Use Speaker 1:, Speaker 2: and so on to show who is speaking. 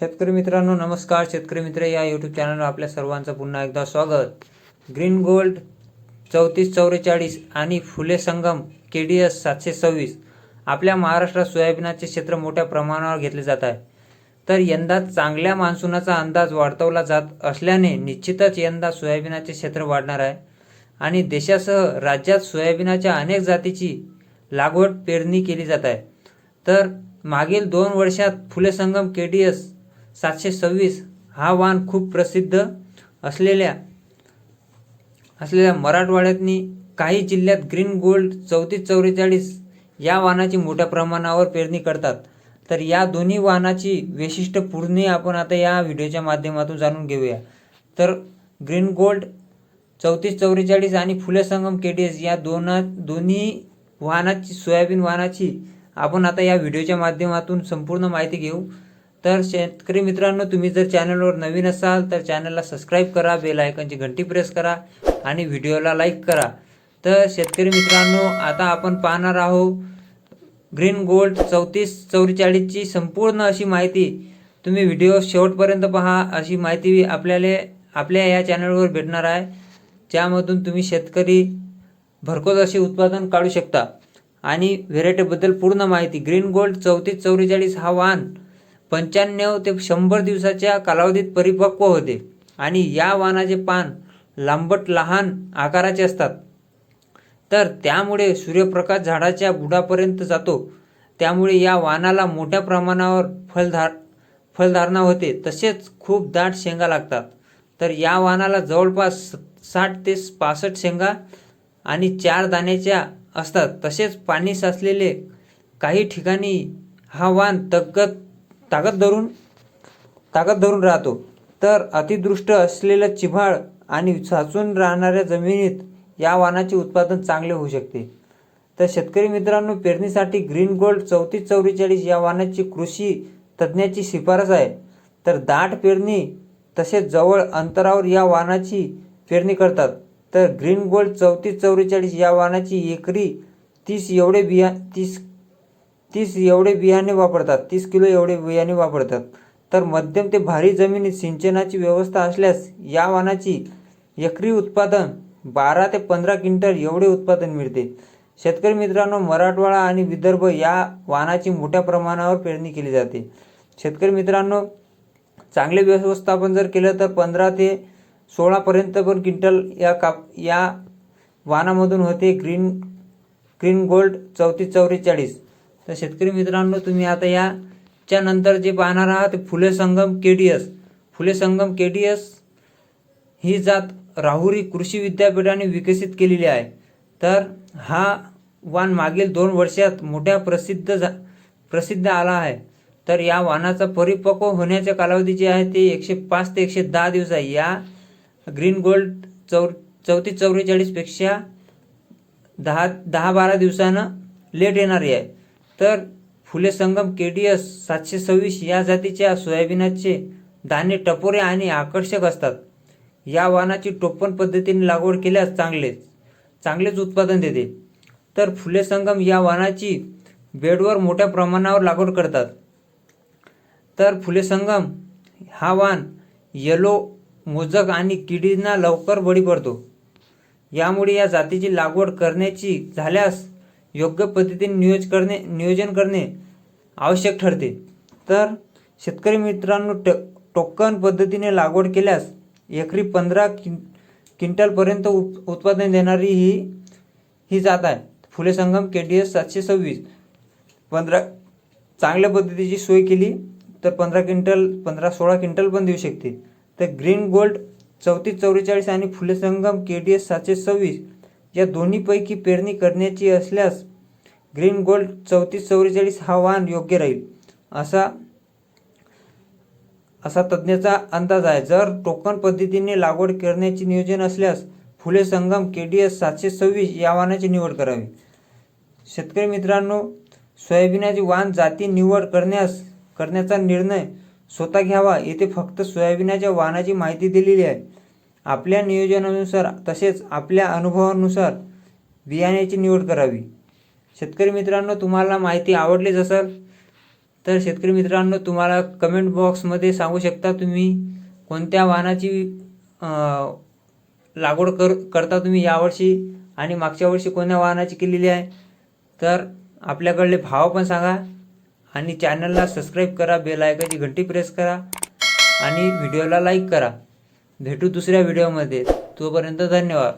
Speaker 1: शेतकरी मित्रांनो नमस्कार. शेतकरी मित्र या यूट्यूब चॅनलवर आपल्या सर्वांचं पुन्हा एकदा स्वागत. ग्रीन गोल्ड चौतीस चौवेचाळीस आणि फुले संगम के डी एस सातशे सव्वीस आपल्या महाराष्ट्रात सोयाबीनाचे क्षेत्र मोठ्या प्रमाणावर घेतले जात आहे. तर यंदा चांगल्या मान्सूनाचा अंदाज वाढवला जात असल्याने निश्चितच यंदा सोयाबीनाचे क्षेत्र वाढणार आहे. आणि देशासह राज्यात सोयाबीनाच्या अनेक जातीची लागवड पेरणी केली जात आहे. तर मागील दोन वर्षात फुले संगम के डी एस सातशे सव्वीस हा वाण खूप प्रसिद्ध असलेल्या असलेल्या मराठवाड्यातनी काही जिल्ह्यात ग्रीन गोल्ड चौतीस चौवेचाळीस या वाहनाची मोठ्या प्रमाणावर पेरणी करतात. तर या दोन्ही वाहनाची वैशिष्ट्यपूर्ण आपण आता या व्हिडिओच्या माध्यमातून जाणून घेऊया. तर ग्रीन गोल्ड चौतीस चौवेचाळीस आणि फुले संगम के डी एस या दोन दोन्ही वाहनाची सोयाबीन वाहनाची आपण आता या व्हिडिओच्या माध्यमातून संपूर्ण माहिती घेऊ. तर शेतकरी मित्रांनो तुम्ही जर चॅनलवर नवीन असाल तर चॅनलला सबस्क्राईब करा बेल आयकनची घंटी प्रेस करा आणि व्हिडिओला लाईक करा. तर शेतकरी मित्रांनो आता आपण पाहणार आहोत ग्रीन गोल्ड चौतीस चौवेचाळीसची संपूर्ण अशी माहिती. तुम्ही व्हिडिओ शेवटपर्यंत पहा अशी माहिती आपल्याला आपल्या या चॅनलवर भेटणार आहे. ज्यामधून तुम्ही शेतकरी भरघोस असे उत्पादन काढू शकता. आणि व्हेरायटीबद्दल पूर्ण माहिती ग्रीन गोल्ड चौतीस चौवेचाळीस हा वाण पंच्याण्णव ते शंभर दिवसाच्या कालावधीत परिपक्व होते. आणि या वाणाचे पान लांबट लहान आकाराचे असतात. तर त्यामुळे सूर्यप्रकाश झाडाच्या बुडापर्यंत जातो. त्यामुळे या वाहनाला मोठ्या प्रमाणावर फलधार फलधारणा होते. तसेच खूप दाट शेंगा लागतात. तर या वाहनाला जवळपास साठ ते पासष्ट शेंगा आणि चार दाण्याच्या असतात. तसेच पाणी साचलेले काही ठिकाणी हा वाहन तग्गत ताकद धरून ताकद धरून राहतो. तर अतिदृष्ट असलेलं चिभाळ आणि साचून राहणाऱ्या जमिनीत या वाणाचे उत्पादन चांगले होऊ शकते. तर शेतकरी मित्रांनो पेरणीसाठी ग्रीन गोल्ड चौतीस चौवेचाळीस या वाणाची कृषी तज्ज्ञाची शिफारस आहे. तर दाट पेरणी तसेच जवळ अंतरावर या वाणाची पेरणी करतात. तर ग्रीन गोल्ड चौतीस चौवेचाळीस या वाणाची एकरी तीस एवढे बिया तीस तीस एवढे बियाणे वापरतात तीस किलो एवढे बियाणे वापरतात. तर मध्यम ते भारी जमिनीत सिंचनाची व्यवस्था असल्यास या वाणाची एकरी उत्पादन बारा ते पंधरा क्विंटल एवढे उत्पादन मिळते. शेतकरी मित्रांनो मराठवाडा आणि विदर्भ या वाणाची मोठ्या प्रमाणावर पेरणी केली जाते. शेतकरी मित्रांनो चांगले व्यवस्थापन जर केलं तर पंधरा ते सोळापर्यंत पण क्विंटल या काप या वाणामधून होते ग्रीन ग्रीन गोल्ड चौतीस चौवेचाळीस. तर शेतकरी मित्रांनो तुम्ही आता याच्या नंतर जे पाहणार आहात ते Phule Sangam K D S Phule Sangam K D S ही जात राहुरी कृषी विद्यापीठाने विकसित केलेली आहे. तर हा वाण मागील दोन वर्षात मोठ्या प्रसिद्ध झा प्रसिद्ध आला आहे. तर या वाहनाचा परिपक्व होण्याच्या कालावधी जे आहे ते एकशे पाच ते एकशे दहा दिवस आहे. या ग्रीन गोल्ड चौ चौतीस चौवेचाळीसपेक्षा दहा दहा बारा दिवसानं लेट येणारी आहे. तर फुले संगम के डी एस सातशे सव्वीस या जातीच्या सोयाबीनाचे दाणे टपोरे आणि आकर्षक असतात. या वाणाची टोपण पद्धतीने लागवड केल्यास चांगलेच चांगलेच उत्पादन देते. तर फुले संगम या वाणाची बेडवर मोठ्या प्रमाणावर लागवड करतात. तर फुले संगम हा वाण येलो मोजक आणि किडींना लवकर बळी पडतो. यामुळे या जातीची लागवड करण्याची झाल्यास योग्य पद्धतीने नियोज करणे नियोजन करणे आवश्यक ठरते. तर शेतकरी मित्रांनो ट टोकन पद्धतीने लागवड केल्यास एकरी पंधरा क्विं क्विंटलपर्यंत उत् उत्पादन देणारी ही ही जात आहे. फुले संगम के डी एस सातशे सव्वीस. पंधरा चांगल्या पद्धतीची सोय केली तर पंधरा क्विंटल पंधरा सोळा क्विंटल पण देऊ शकते. तर ग्रीन गोल्ड चौतीस चौवेचाळीस आणि फुले संगम के डी एस सातशे सव्वीस या दोन्हीपैकी पेरणी करण्याची असल्यास ग्रीन गोल्ड चौतीस चौवेचाळीस हा वाहन योग्य राहील. असा असा तज्ज्ञाचा अंदाज आहे. जर टोकन पद्धतीने लागवड करण्याचे नियोजन असल्यास फुले संगम के डी एस सातशे सव्वीस या वाहनाची निवड करावी. शेतकरी मित्रांनो सोयाबीनाची वाण जाती निवड करण्यास करण्याचा निर्णय स्वतः घ्यावा. येथे फक्त सोयाबीनाच्या वाहनाची माहिती दिलेली आहे. आपल्या नियोजनानुसार तसेच आपल्या अनुभवानुसार बियाण्याची निवड करावी. शेतकरी मित्रांनो तुम्हाला माहिती आवडलीच असेल तर शेतकरी मित्रांनो तुम्हाला कमेंट बॉक्समध्ये सांगू शकता तुम्ही कोणत्या वाहनाची लागवड कर करता तुम्ही यावर्षी आणि मागच्या वर्षी कोणत्या वाहनाची केलेली आहे. तर आपल्याकडले भाव पण सांगा आणि चॅनलला सबस्क्राईब करा बेल आयकाची घंटी प्रेस करा आणि व्हिडिओला लाईक करा. भेटू दुसऱ्या व्हिडिओमध्ये तोपर्यंत धन्यवाद.